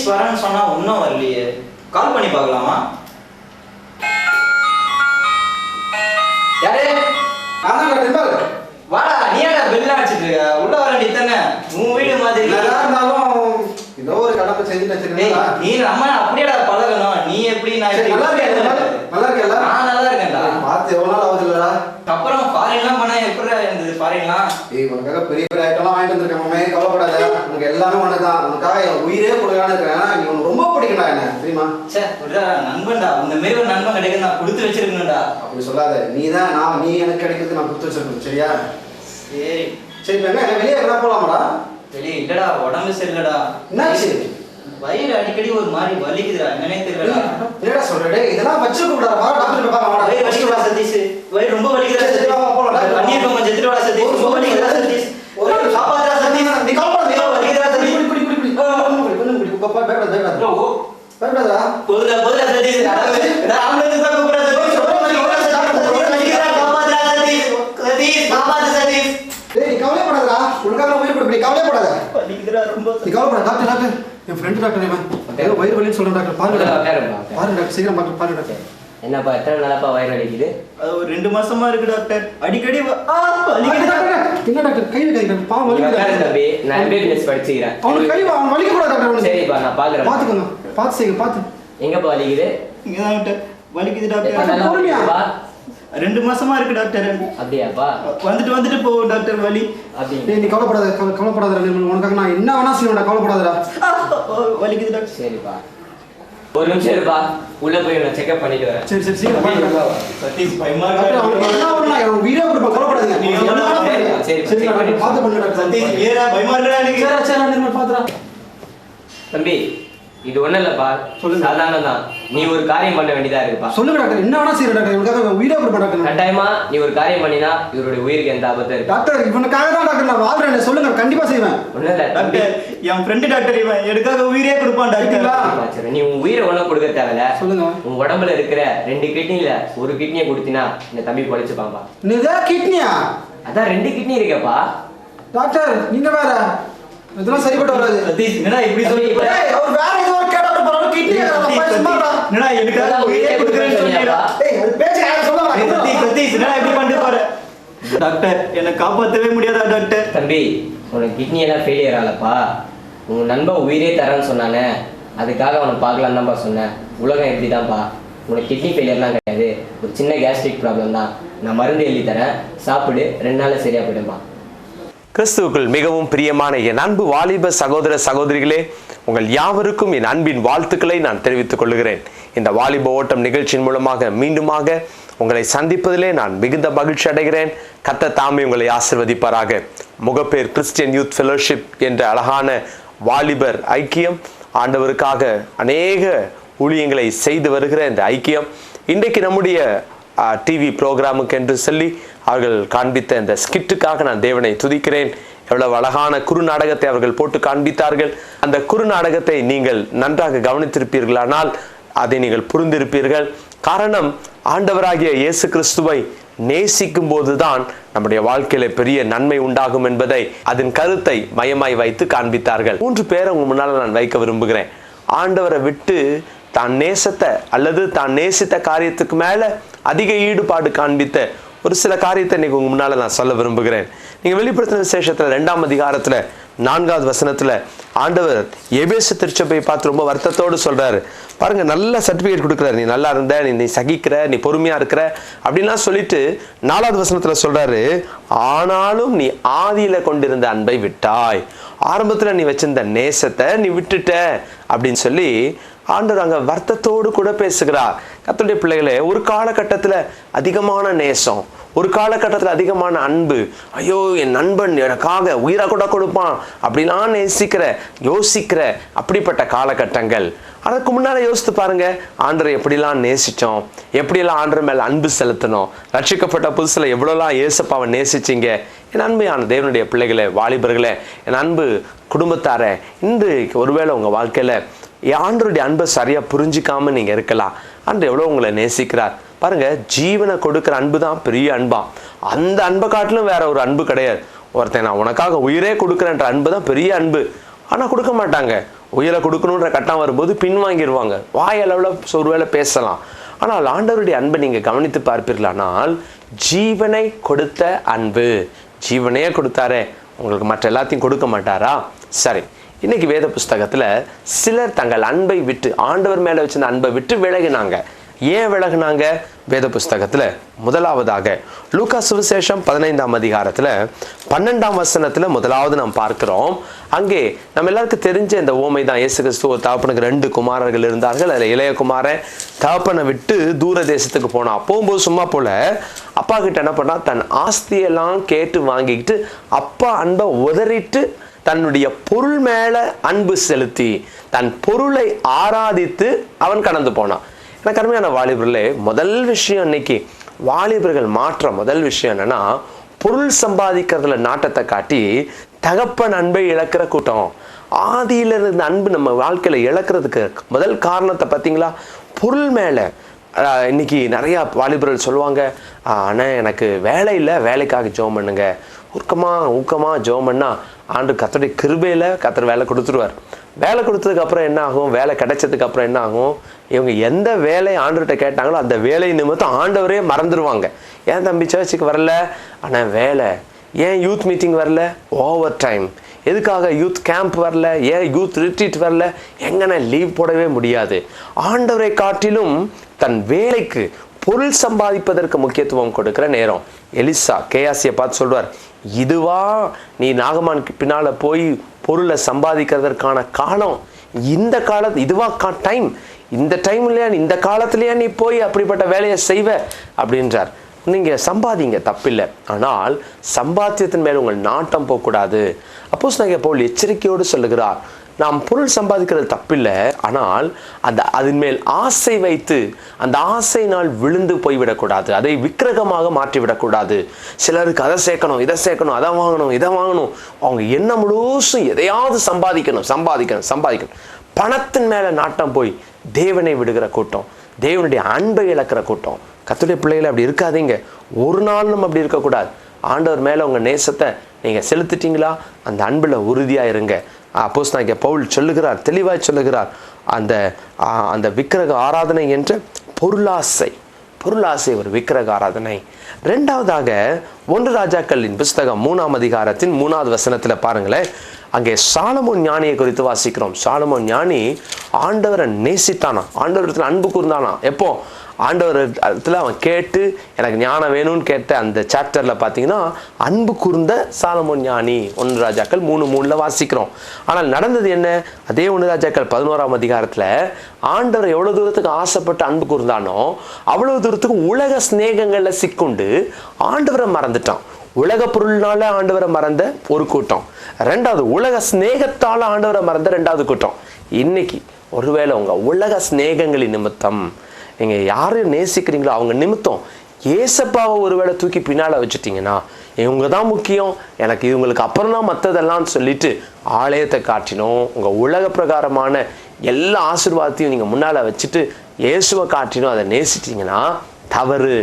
சதீஷ் வரேன்னு சொன்னா ஒன்றும் வரலையே. கால் பண்ணி பார்க்கலாமா? யாரு? நான் தான் வாடா நீ ஏடா பெல் அடிச்சிட்டு இருக்க? உள்ள வர நீ தானே? உன் வீடு மாதிரி. என்னதான் இருந்தாலும் ஏதோ ஒரு கடமை செஞ்சுட்டு டேய், வச்சிருக்கீங்களா நீ நம்ம அப்படியேடா பழகணும்? நீ எப்படி நான் நல்லா இருக்கியா நல்லா இருக்கேல்ல நான் நல்லா இருக்கேன்டா. பார்த்து எவ்வளவு நாள் ஆகுது இல்லடா? அப்புறம் ஃபாரின்லாம் பண்ணா எப்படி இருந்தது ஃபாரின்லாம் ஏய் உனக்காக பெரிய பெரிய ஐட்டம்லாம் வாங்கிட்டு வந்திருக்கேன் கவலைப்படாத. எல்லாமே ஒண்ணுதான். உனக்காக என் உயிரே கொடுக்கலான்னு இருக்கேன். ஏன்னா நீ உனக்கு ரொம்ப பிடிக்கடா என்ன தெரியுமா? சே விட்றா நண்பன்டா. உங்க மாரி ஒரு நண்பன் கிடைக்க நான் கொடுத்து வச்சிருக்கணும்டா. அப்படி சொல்லாத. நீ தான் நான் நீ எனக்கு கிடைக்கிறது நான் கொடுத்து வச்சிருக்கேன் சரியா? சரி. சரி இப்ப என்ன வெளியே எல்லாம் போலாமாடா? வெளியே இல்லடா உடம்பு சரியில்லடா. என்னாச்சு வயிறு அடிக்கடி ஒரு மாதிரி வலிக்குதுடா. என்னன்னே தெரியலடா. என்னடா சொல்ற இதெல்லாம் வச்சிருக்க கூடாது வா டாக்டர் பாக்க வாடா வயிறு வலிக்குதுடா சதீஷ் வயிறு ரொம்ப வலிக்குதுடா சரி, சரி, வா, வா, போலாம். சதீஷ் தண்ணி கொஞ்சம் செத்துட்டு வாடா சதீஷ் ரொம்ப வலிக்குதுடா சதீஷ் ஒரு காப்பாத்துடா சதீஷ் நீ கவலைப்படாத ஐயோ, வலிக்குதுடா சதீஷ் குடி குடி குடி குடி கொஞ்சம் குடி கொஞ்சம் குடி உப்பா பயப்படாத பயப்படாத பயப்படாதடா போதுடா போதுடா சதீஷ் நான் ஆம்புலன்ஸ் தான் கூப்பிடுறேன் சதீஷ் ரொம்ப வலிக்குதுடா சதீஷ் வலிக்குதுடா காப்பாத்துடா சதீஷ் சதீஷ் காப்பாத்து சதீஷ் டேய் நீ கவலைப்படாதடா நீ கவலைப்படாத. நீ கவலைப்படாத. Doctor doctor. என் ஃப்ரெண்ட் டாக்டர் இவன். ஏதோ வயிறு வலின்னு சொல்றேன் டாக்டர். பாருங்க. பாருங்க டாக்டர். சீக்கிரம் டாக்டர் பாருங்க டாக்டர். என்னப்பா எத்தனை நாளாப்பா வயிறு வலிக்குது அது ஒரு ரெண்டு மாசமா இருக்கு டாக்டர். அடிக்கடி டாக்டர், என்ன டாக்டர்? கை வைக்காதீங்க டாக்டர். பாவம் வலிக்குது தம்பி. நான் எம்பிபிஎஸ் படிச்சுக்கிறேன். அவனுக்கு கை வா- அவன் வலிக்க கூடாது டாக்டர் சரிப்பா நான் பாக்குறேன். பாத்துக்கோங்க பாத்து செய்யுங்க பாத்து எங்கப்பா வலிக்குது? இங்கதான் டாக்டர். வலிக்குது டாக்டர். பொறுமையா? ரெண்டு மாசமா இருக்கு டாக்டர். அப்படியாப்பா? வந்துட்டு வந்துட்டு போகும் டாக்டர் வலி. அப்படிங்க டேய் நீ கவலைப்படாத கவலை- கவலைப்படாதடா நிர்மல் உனக்காக நான் என்ன வேணா செய்வேன்டா கவலைப்படாதடா. வலிக்குது டாக்டர். சரிப்பா. ஒரு நிமிஷம் இருப்பா. உள்ள போய் நான் செக்அப் பண்ணிட்டு வரேன். சரி சரி சதீஷ் பயமா என்ன அவன் கவலைப்படாதீங்க. நீ என்ன சரி, பாத்து சதீஷ் ஏறா பயமா இருக்கா சரி சரி பாத்துடா தம்பி இது ஒண்ணும் இல்லப்பா சொல்லுங்க. சாதாரணம் தான் நீ ஒரு காரியம் பண்ண வேண்டியதா இருக்குப்பா சொல்லுங்க டாக்டர். என்ன வேணா செய்யற டாக்டர். இவனுக்காக உயிரே கொடுப்பேன் டாக்டர். கட்டாயமா நீ ஒரு காரியம் பண்ணினா இவருடைய உயிருக்கு எந்த ஆபத்தும் இருக்கு டாக்டர் இவனுக்காக தான் டாக்டர் நான் வாழ்றேன். சொல்லுங்க. கண்டிப்பா செய்வேன். ஒண்ணும் இல்ல. டாக்டர் என் ஃப்ரெண்டு டாக்டர் இவன் எனக்காக உயிரே கொடுப்பான் டாக்டர். நீ உன் உயிரை ஒண்ணும் கொடுக்க தேவையில்ல. சொல்லுங்க. உன் உடம்புல இருக்கிற ரெண்டு கிட்னில ஒரு கிட்னியை கொடுத்தினா இந்த தம்பி பொழைச்சுப்பான்பா. நிதா கிட்னியா அதான் ரெண்டு கிட்னி இருக்கேப்பா. டாக்டர் நீங்க வேற இதெல்லாம் சரிப்பட்டு வராது. சதீஷ் என்னடா இப்படி சொல்லி ஏய், அவர் வேற ஏதோ ஒரு கேட்டா பரவாயில்ல கிட்னி என்னடா எனக்காக உயிரே கொடுக்குறேன்னு சொல்லிடா ஏய் அது பேச்சு யாரும் சொல்ல சதீஷ். சதீஷ் என்னடா இப்படி பண்ணிட்டு போற? டாக்டர் என்னை காப்பாத்தவே முடியாதா டாக்டர்? தம்பி உனக்கு கிட்னி எல்லாம் ஃபெயிலியர் ஆகலப்பா. உன் நண்பன் உயிரே தரேன்னு சொன்னானே. அதுக்காக அவனை பார்க்கலாம் தான்ப்பா சொன்னேன். உலகம் எப்படி தான்ப்பா உனக்கு கிட்னி ஃபெயிலியர்லாம் கிடையாது. ஒரு சின்ன கேஸ்ட்ரிக் ப்ராப்ளம் தான். நான் மருந்து எழுதி தரேன். சாப்பிடு. ரெண்டு நாள்ல சரியா போயிடும்பா கிறிஸ்துவுக்குள் மிகவும் பிரியமான என் அன்பு வாலிப சகோதர சகோதரிகளே உங்கள் யாவருக்கும் என் அன்பின் வாழ்த்துக்களை நான் தெரிவித்துக் கொள்கிறேன். இந்த வாலிப ஓட்டம் நிகழ்ச்சியின் மூலமாக மீண்டுமாக உங்களை சந்திப்பதிலே நான் மிகுந்த மகிழ்ச்சி அடைகிறேன். கத்த தாமே உங்களை ஆசிர்வதிப்பாராக. முகப்பேர் கிறிஸ்டியன் யூத் ஃபெலோஷிப் என்ற அழகான வாலிபர் ஐக்கியம். ஆண்டவருக்காக அநேக ஊழியங்களை செய்து வருகிற இந்த ஐக்கியம். இன்றைக்கு நம்முடைய டிவி ப்ரோக்ராமுக்கு என்று சொல்லி அவர்கள் காண்பித்த இந்த ஸ்கிட்டுக்காக நான் தேவனை துதிக்கிறேன். எவ்வளவு அழகான குறு நாடகத்தை அவர்கள் போட்டு காண்பித்தார்கள். அந்த குறு நாடகத்தை நீங்கள் நன்றாக கவனித்திருப்பீர்களானால் அதை நீங்கள் புரிந்திருப்பீர்கள். காரணம் ஆண்டவராகிய இயேசு கிறிஸ்துவை நேசிக்கும் போதுதான் நம்முடைய வாழ்க்கையில பெரிய நன்மை உண்டாகும் என்பதை அதன் கருத்தை மையமாய் வைத்து காண்பித்தார்கள். மூன்று பேரை உங்க முன்னால் நான் வைக்க விரும்புகிறேன். ஆண்டவரை விட்டு தான் நேசத்தை அல்லது தான் நேசித்த காரியத்துக்கு மேல அதிக ஈடுபாடு காண்பித்த ஒரு சில காரியத்தை இன்னைக்கு உங்கள் முன்னால் நான் சொல்ல விரும்புகிறேன். நீங்கள் வெளிப்படுத்தின விசேஷத்தில் ரெண்டாம் அதிகாரத்தில் நான்காவது வசனத்தில் ஆண்டவர் எபேசு திருச்சபை பார்த்து ரொம்ப வருத்தத்தோடு சொல்கிறாரு பாருங்க நல்ல சர்டிஃபிகேட் கொடுக்குறாரு. நீ நல்லா இருந்த நீ நீ சகிக்கிற நீ பொறுமையாக இருக்கிற அப்படின்லாம் சொல்லிட்டு நாலாவது வசனத்தில் சொல்றாரு ஆனாலும் நீ ஆதியில கொண்டிருந்த அன்பை விட்டாய். ஆரம்பத்தில் நீ வச்சிருந்த நேசத்தை நீ விட்டுட்ட. அப்படின்னு சொல்லி ஆண்டவர் அங்கே வருத்தத்தோடு கூட பேசுகிறார். கத்துடைய பிள்ளைகளே ஒரு காலகட்டத்தில் அதிகமான நேசம் ஒரு காலகட்டத்தில் அதிகமான அன்பு. ஐயோ என் நண்பன் எனக்காக உயிரை கூட கொடுப்பான் அப்படிலாம் நேசிக்கிற யோசிக்கிற அப்படிப்பட்ட காலகட்டங்கள். அதற்கு முன்னால் யோசித்து பாருங்க ஆண்டரை எப்படிலாம் நேசித்தோம் எப்படியெல்லாம் ஆண்டர் மேலே அன்பு செலுத்தணும் ரட்சிக்கப்பட்ட புதுசில் எவ்வளோலாம் ஏசப்பாவை நேசிச்சீங்க. என் அன்பையான தேவனுடைய பிள்ளைகளே வாலிபர்களே என் அன்பு குடும்பத்தார இன்று ஒருவேளை உங்கள் வாழ்க்கையில் ஆண்டருடைய அன்பை சரியாக புரிஞ்சிக்காமல் நீங்கள் இருக்கலாம். அன்று எவ்வளோ உங்களை நேசிக்கிறார்? பாருங்க ஜீவனை கொடுக்குற அன்பு தான் பெரிய அன்பா. அந்த அன்பை காட்டிலும் வேற ஒரு அன்பு கிடையாது. ஒருத்தன் நான் உனக்காக உயிரே கொடுக்குறேன்ற அன்பு தான் பெரிய அன்பு. ஆனால் கொடுக்க மாட்டாங்க. உயிரை கொடுக்கணுன்ற கட்டம் வரும்போது பின்வாங்கிடுவாங்க வாயளவில் ஒருவேளை பேசலாம். ஆனால் ஆண்டவருடைய அன்பை நீங்கள் கவனித்து பார்ப்பீர்களானால் ஜீவனை கொடுத்த அன்பு. ஜீவனையே கொடுத்தாரே. உங்களுக்கு மற்ற எல்லாத்தையும் கொடுக்க மாட்டாரா? சரி. இன்னைக்கு வேத புஸ்தகத்தில் சிலர் தங்கள் அன்பை விட்டு ஆண்டவர் மேலே வச்சிருந்த அன்பை விட்டு விலகினாங்க. ஏன் விலகினாங்க? வேத புஸ்தகத்தில் முதலாவதாக லூகா சுவிசேஷம் பதினைந்தாம் அதிகாரத்தில் பன்னெண்டாம் வசனத்தில் முதலாவது நாம் பார்க்கிறோம். அங்கே நம்ம எல்லாருக்கும் தெரிஞ்ச இந்த ஓமை தான். இயேசு கிறிஸ்துவ தகப்பனுக்கு ரெண்டு குமாரர்கள் இருந்தார்கள். அதில் இளைய குமாரன் தகப்பனை விட்டு தூர தேசத்துக்கு போனான். போகும்போது சும்மா போல அப்பா கிட்ட என்ன பண்ணா தன் ஆஸ்தியெல்லாம் கேட்டு வாங்கிக்கிட்டு அப்பா அன்பை உதறிட்டு தன்னுடைய பொருள் மேல அன்பு செலுத்தி தன் பொருளை ஆராதித்து அவன் கடந்து போனான். எனக்கு அருமையான வாலிபர்களே முதல் விஷயம் இன்னைக்கு வாலிபர்கள் மாற்ற முதல் விஷயம் என்னன்னா பொருள் சம்பாதிக்கிறதுல நாட்டத்தை காட்டி தகப்பன் அன்பை இழக்கிற கூட்டம். ஆதியில இருந்த அன்பு நம்ம வாழ்க்கையில இழக்கிறதுக்கு முதல் காரணத்தை பார்த்தீங்களா? பொருள் மேல. இன்னைக்கு நிறைய வாலிபர்கள் சொல்லுவாங்க ஆனால் எனக்கு வேலை இல்லை வேலைக்காக ஜோம் பண்ணுங்க. ஊக்கமா ஊக்கமா ஜோம் பண்ணா ஆண்டு கத்தருடைய கிருபையில் கத்தர் வேலை கொடுத்துருவார். வேலை கொடுத்ததுக்கு அப்புறம் என்ன ஆகும்? வேலை கிடைச்சதுக்கு அப்புறம் என்ன ஆகும்? இவங்க எந்த வேலை ஆண்டுகிட்ட கேட்டாங்களோ அந்த வேலை நிமித்தம் ஆண்டவரே மறந்துடுவாங்க ஏன் தம்பி சர்ச்சுக்கு வரல? ஆனால் வேலை. ஏன் யூத் மீட்டிங் வரல? ஓவர் டைம் எதுக்காக யூத் கேம்ப் வரல? ஏன் யூத் ரிட்ரீட் வரல? எங்கன்னா லீவ் போடவே முடியாது. ஆண்டவரை காட்டிலும் தன் வேலைக்கு பொருள் சம்பாதிப்பதற்கு முக்கியத்துவம் கொடுக்கிற நேரம். எலிசா கேஆசியை பார்த்து சொல்வார் இதுவா நீ நாகமானுக்கு பின்னால் போய் பொருளை சம்பாதிக்கிறதற்கான காலம். இந்த காலத்து இதுவா கா டைம் இந்த டைம்லயா இந்த காலத்துலையா நீ போய் அப்படிப்பட்ட வேலையை செய்வ அப்படின்றார். நீங்கள் சம்பாதிங்க தப்பில்லை. ஆனால் சம்பாத்தியத்தின் மேல் உங்கள் நாட்டம் போகக்கூடாது. அப்போஸ் நாங்கள் போல் எச்சரிக்கையோடு சொல்லுகிறார். நாம் பொருள் சம்பாதிக்கிறது தப்பில்லை ஆனால் அந்த அதன் மேல் ஆசை வைத்து அந்த ஆசையினால் விழுந்து போய்விடக்கூடாது. அதை விக்கிரகமாக மாற்றிவிடக்கூடாது. சிலருக்கு அதை சேர்க்கணும் இதை சேர்க்கணும் அதை வாங்கணும் இதை வாங்கணும். அவங்க என்ன முழுசும் எதையாவது சம்பாதிக்கணும் சம்பாதிக்கணும் சம்பாதிக்கணும். பணத்தின் மேலே நாட்டம் போய் தேவனை விடுகிற கூட்டம் தேவனுடைய அன்பை இழக்கிற கூட்டம். கத்துடைய பிள்ளைகளை அப்படி இருக்காதீங்க. ஒரு நாள் நம்ம அப்படி இருக்கக்கூடாது. ஆண்டவர் மேலே உங்கள் நேசத்தை நீங்கள் செலுத்திட்டீங்களா? அந்த அன்பில் உறுதியாக இருங்க. அப்போஸ் நான் பவுல் சொல்லுகிறார் தெளிவாய் சொல்லுகிறார் அந்த அந்த விக்கிரக ஆராதனை என்ற பொருளாசை பொருளாசை ஒரு விக்கிரக ஆராதனை. ரெண்டாவதாக ஒன்று ராஜாக்களின் புஸ்தகம் மூணாம் அதிகாரத்தின் மூணாவது வசனத்தில் பாருங்களேன். அங்கே சாலமோன் ஞானியை குறித்து வாசிக்கிறோம். சாலமோன் ஞானி ஆண்டவரை நேசித்தானா? ஆண்டவரத்தில் அன்பு கூர்ந்தானா? எப்போ? ஆண்டவரத்தில் அவன் கேட்டு எனக்கு ஞானம் வேணும்னு கேட்ட அந்த சாப்டரில் பார்த்தீங்கன்னா அன்பு கூர்ந்த சாலமோன் ஞானி ஒன்று ராஜாக்கள் மூணு மூணில் வாசிக்கிறோம். ஆனால் நடந்தது என்ன? அதே ஒன்று ராஜாக்கள் பதினோராம் அதிகாரத்தில் ஆண்டவர் எவ்வளோ தூரத்துக்கு ஆசைப்பட்டு அன்பு கூர்ந்தானோ அவ்வளோ தூரத்துக்கு உலக சிநேகங்களில் சிக்குண்டு ஆண்டவரை மறந்துட்டான். உலக பொருள்னால ஆண்டவரை மறந்த ஒரு கூட்டம். ரெண்டாவது உலக ஸ்நேகத்தால் ஆண்டவரை மறந்த ரெண்டாவது கூட்டம். இன்னைக்கு ஒருவேளை உங்க உலக ஸ்நேகங்களின் நிமித்தம் நீங்கள் யார் நேசிக்கிறீங்களோ அவங்க நிமித்தம் ஏசப்பாவை ஒருவேளை தூக்கி பின்னால் வச்சுட்டிங்கன்னா இவங்க தான் முக்கியம். எனக்கு இவங்களுக்கு அப்புறம் தான் மற்றதெல்லாம் சொல்லிட்டு ஆலயத்தை காட்டினோம். உங்கள் உலக பிரகாரமான எல்லா ஆசிர்வாதத்தையும் நீங்கள் முன்னால் வச்சுட்டு இயேசுவை காட்டினோம். அதை நேசிட்டிங்கன்னா தவறு.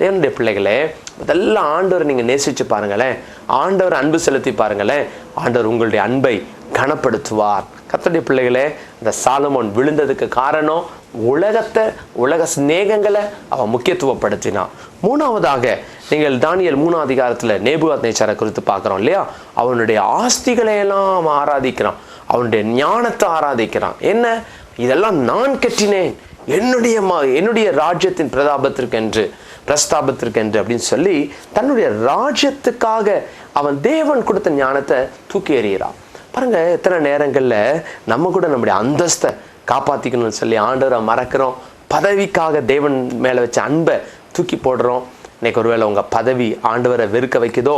தேவனுடைய பிள்ளைகளே முதல்ல ஆண்டவரை நீங்கள் நேசித்து பாருங்களேன். ஆண்டவர் அன்பு செலுத்தி பாருங்களேன். ஆண்டவர் உங்களுடைய அன்பை கனப்படுத்துவார். கர்த்தருடைய பிள்ளைகளே இந்த சாலமோன் விழுந்ததுக்கு காரணம் உலகத்தை உலக சிநேகங்களை அவன் முக்கியத்துவப்படுத்தினான் மூணாவதாக நீங்கள் தானியல் மூணாம் அதிகாரத்தில் நேபுகாத் நேச்சாரை குறித்து பார்க்குறோம் இல்லையா? அவனுடைய ஆஸ்திகளை எல்லாம் அவன் ஆராதிக்கிறான். அவனுடைய ஞானத்தை ஆராதிக்கிறான். என்ன? இதெல்லாம் நான் கட்டினேன் என்னுடைய ம- என்னுடைய ராஜ்யத்தின் பிரதாபத்திற்கு என்று பிரஸ்தாபத்திற்கு என்று அப்படின்னு சொல்லி தன்னுடைய ராஜ்யத்துக்காக அவன் தேவன் கொடுத்த ஞானத்தை தூக்கி எறிகிறான். பாருங்கள் எத்தனை நேரங்களில் நம்ம கூட நம்முடைய அந்தஸ்தை காப்பாற்றிக்கணும்னு சொல்லி ஆண்டவரை மறக்கிறோம். பதவிக்காக தேவன் மேலே வச்ச அன்பை தூக்கி போடுறோம். இன்னைக்கு ஒருவேளை உங்கள் பதவி ஆண்டவரை வெறுக்க வைக்குதோ?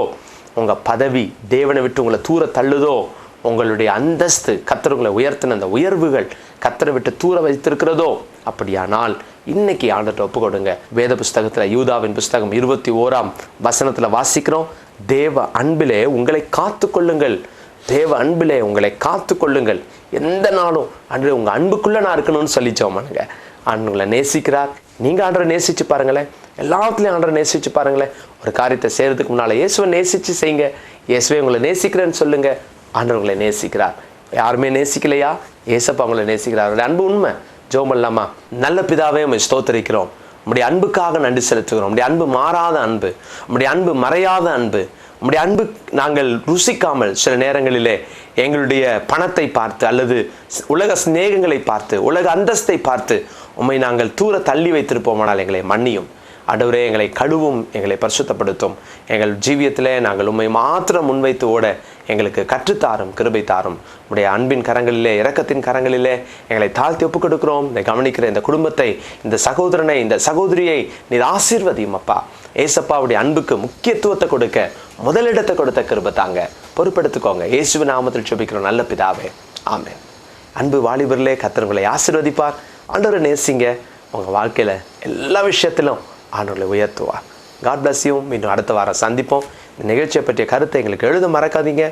உங்கள் பதவி தேவனை விட்டு உங்களை தூர தள்ளுதோ? உங்களுடைய அந்தஸ்து கத்தருங்களை உயர்த்தின அந்த உயர்வுகள் கத்தரை விட்டு தூர வைத்திருக்கிறதோ? அப்படியானால் இன்னைக்கு ஆண்டத்தை ஒப்பு கொடுங்க வேத புஸ்தகத்தில் யூதாவின் புஸ்தகம் இருபத்தி ஓராம் வசனத்தில் வாசிக்கிறோம். தேவ அன்பிலே உங்களை காத்து கொள்ளுங்கள் தேவ அன்பிலே உங்களை காத்து கொள்ளுங்கள் எந்த நாளும். அன்று உங்கள் அன்புக்குள்ளே நான் இருக்கணும்னு சொல்லி ஜோமானுங்க ஆண்டவங்களை நேசிக்கிறார். நீங்கள் ஆண்டரை நேசித்து பாருங்களேன். எல்லாத்துலேயும் ஆண்டரை நேசித்து பாருங்களேன். ஒரு காரியத்தை செய்கிறதுக்கு முன்னால் இயேசுவை நேசித்து செய்யுங்க. இயேசுவை உங்களை நேசிக்கிறேன்னு சொல்லுங்கள் ஆண்டர் உங்களை நேசிக்கிறார். யாருமே நேசிக்கலையா? ஏசப்பா உங்களை நேசிக்கிறார். அவருடைய அன்பு உண்மை. ஜோம் இல்லாமா நல்ல பிதாவே நம்ம ஸ்தோத்தரிக்கிறோம். நம்முடைய அன்புக்காக நன்றி செலுத்துகிறோம். உம்முடைய அன்பு மாறாத அன்பு. நம்முடைய அன்பு மறையாத அன்பு. நம்முடைய அன்பு நாங்கள் ருசிக்காமல் சில நேரங்களிலே எங்களுடைய பணத்தை பார்த்து அல்லது உலக சிநேகங்களை பார்த்து உலக அந்தஸ்தை பார்த்து உம்மை நாங்கள் தூர தள்ளி வைத்திருப்போமானால் எங்களை மன்னியும். அடவரே எங்களை கழுவும் எங்களை பரிசுத்தப்படுத்தும். எங்கள் ஜீவியத்திலே நாங்கள் உண்மை மாத்திரம் முன்வைத்து ஓட எங்களுக்கு கற்றுத்தாரும் கிருபை தாரும் உடைய அன்பின் கரங்களிலே இரக்கத்தின் கரங்களிலே எங்களை தாழ்த்தி ஒப்புக் கொடுக்கிறோம் இதை கவனிக்கிற இந்த குடும்பத்தை இந்த சகோதரனை இந்த சகோதரியை நீர் ஆசீர்வதியும் அப்பா. ஏசப்பாவுடைய அன்புக்கு முக்கியத்துவத்தை கொடுக்க முதலிடத்தை கொடுத்த கிருபை தாங்க. பொறுப்பெடுத்துக்கோங்க. இயேசுவ நாமத்தில் சுபிக்கிறோம் நல்ல பிதாவே. ஆமே அன்பு வாலிபரிலே கத்தர்களை ஆசிர்வதிப்பார். ஆண்டவரை நேசிங்க. உங்கள் வாழ்க்கையில் எல்லா விஷயத்திலும் ஆண்டவர்களை உயர்த்துவார். God bless you. அடுத்த வாரம் சந்திப்போம். இந்த நிகழ்ச்சியை பற்றிய கருத்தை எங்களுக்கு எழுத மறக்காதீங்க.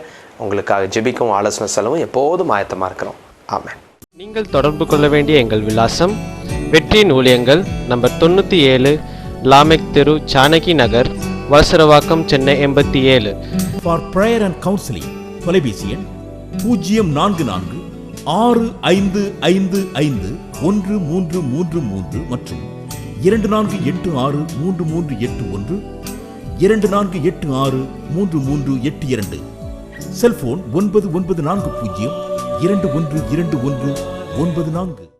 உங்களுக்காக ஜெபிக்கவும் ஆலோசனை செலவும் எப்போதும் ஆயத்தமாக இருக்கிறோம் ஆமென். நீங்கள் தொடர்பு கொள்ள வேண்டிய எங்கள் விலாசம் வெற்றியின் ஊழியங்கள் நம்பர் தொண்ணூற்றி ஏழு லாமெக் தெரு சானகி நகர் வலசரவாக்கம் சென்னை எண்பத்தி ஏழு. ஃபார் ப்ரேயர் அண்ட் கவுன்சிலிங் தொலைபேசி எண் பூஜ்ஜியம் நான்கு நான்கு ஆறு ஐந்து ஐந்து ஐந்து ஒன்று மூன்று மூன்று மூன்று மற்றும் இரண்டு நான்கு எட்டு ஆறு மூன்று மூன்று எட்டு ஒன்று. இரண்டு நான்கு எட்டு ஆறு மூன்று மூன்று எட்டு இரண்டு. செல்போன் ஒன்பது ஒன்பது நான்கு பூஜ்ஜியம் இரண்டு ஒன்று இரண்டு ஒன்று ஒன்பது நான்கு.